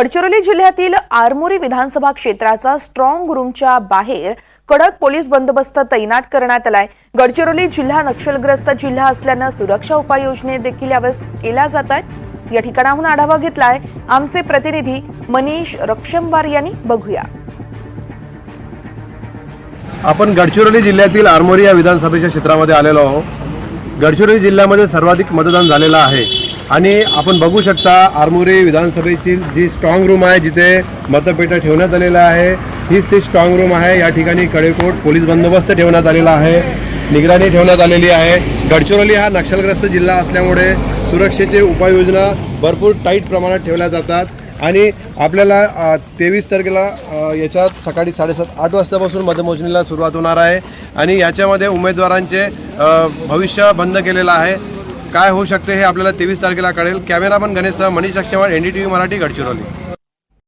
गडचिरोली जिल्ह्यातील आरमोरी विधानसभा क्षेत्राचा स्ट्रॉंग रूमच्या बाहेर कडक पोलीस बंदोबस्त तैनात करण्यात आलाय. गडचिरोली जिल्हा नक्षलग्रस्त जिल्हा असल्यानं सुरक्षा उपाययोजने देखील यावेळेस केल्या जात आहेत. या ठिकाणाहून आढावा घेतलाय आमचे प्रतिनिधी मनीष रक्षमवार यांनी. बघूया. आपण गडचिरोली जिल्ह्यातील आरमोरी या विधानसभेच्या क्षेत्रामध्ये आलेलो आहोत. गडचिरोली जिल्ह्यामध्ये सर्वाधिक मतदान झालेलं आहे. आणि आपण बघू शकता आरमोरी विधानसभेची जी स्ट्रॉंग रूम आहे जिथे मतपेट्या ठेवण्यात आलेलं आहे हीच ती स्ट्रॉंग रूम आहे. या ठिकाणी कडेकोट पोलीस बंदोबस्त ठेवण्यात आलेला आहे. निगराणी ठेवण्यात आलेली आहे. गडचिरोली हा नक्षलग्रस्त जिल्हा असल्यामुळे सुरक्षेचे उपाययोजना भरपूर टाईट प्रमाणात ठेवल्या जातात. आणि आपल्याला तेवीस तारखेला याच्यात सकाळी साडेसात आठ वाजतापासून मतमोजणीला सुरुवात होणार आहे. आणि याच्यामध्ये उमेदवारांचे भविष्य बंद केलेलं आहे. काय होऊ शकते हे आपल्याला तेवीस तारखेला कळेल. Cameraman गणेशसह Manish Akshwar N D T V Marathi Gadchiroli.